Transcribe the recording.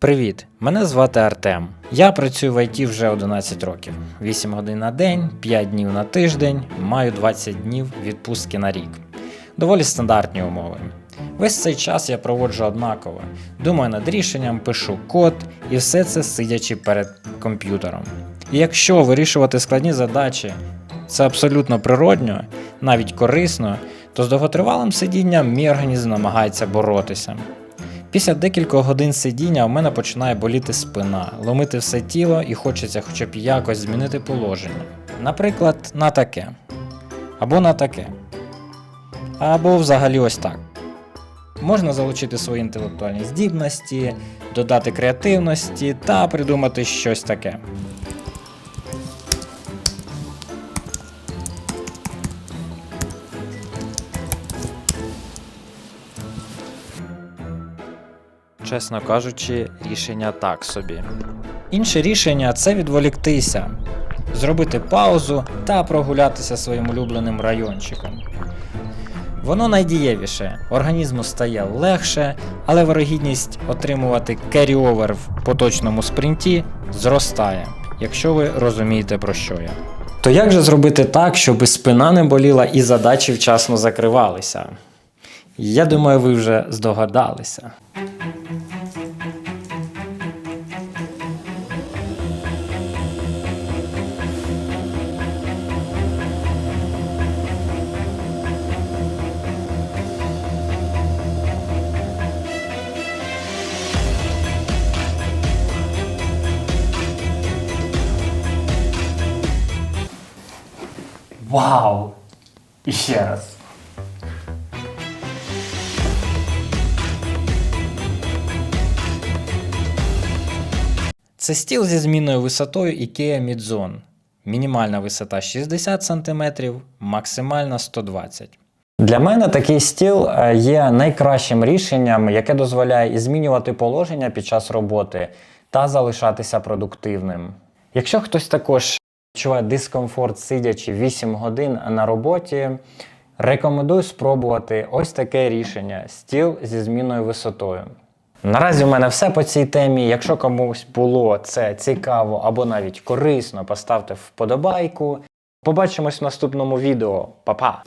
Привіт! Мене звати Артем. Я працюю в ІТ вже 11 років. 8 годин на день, 5 днів на тиждень, маю 20 днів відпустки на рік. Доволі стандартні умови. Весь цей час я проводжу однаково. Думаю над рішенням, пишу код і все це сидячи перед комп'ютером. І якщо вирішувати складні задачі це абсолютно природньо, навіть корисно, то з довготривалим сидінням мій організм намагається боротися. Після декількох годин сидіння у мене починає боліти спина, ломити все тіло і хочеться хоча б якось змінити положення. Наприклад, на таке. Або на таке. Або взагалі ось так. Можна залучити свої інтелектуальні здібності, додати креативності та придумати щось таке. Чесно кажучи, рішення так собі. Інше рішення це відволіктися, зробити паузу та прогулятися своїм улюбленим райончиком. Воно найдієвіше, організму стає легше, але вирогідність отримувати керріовер в поточному спринті зростає, якщо ви розумієте про що я. То як же зробити так, щоб спина не боліла і задачі вчасно закривалися? Я думаю, ви вже здогадалися. Вау! І ще раз. Це стіл зі змінною висотою IKEA Midzone. Мінімальна висота 60 см, максимальна 120 Для мене такий стіл е, є найкращим рішенням, яке дозволяє і змінювати положення під час роботи та залишатися продуктивним. Якщо хтось також відчуває дискомфорт, сидячи 8 годин на роботі, рекомендую спробувати ось таке рішення стіл зі змінною висотою. Наразі у мене все по цій темі. Якщо комусь було це цікаво або навіть корисно, поставте вподобайку. Побачимось в наступному відео. Па-па!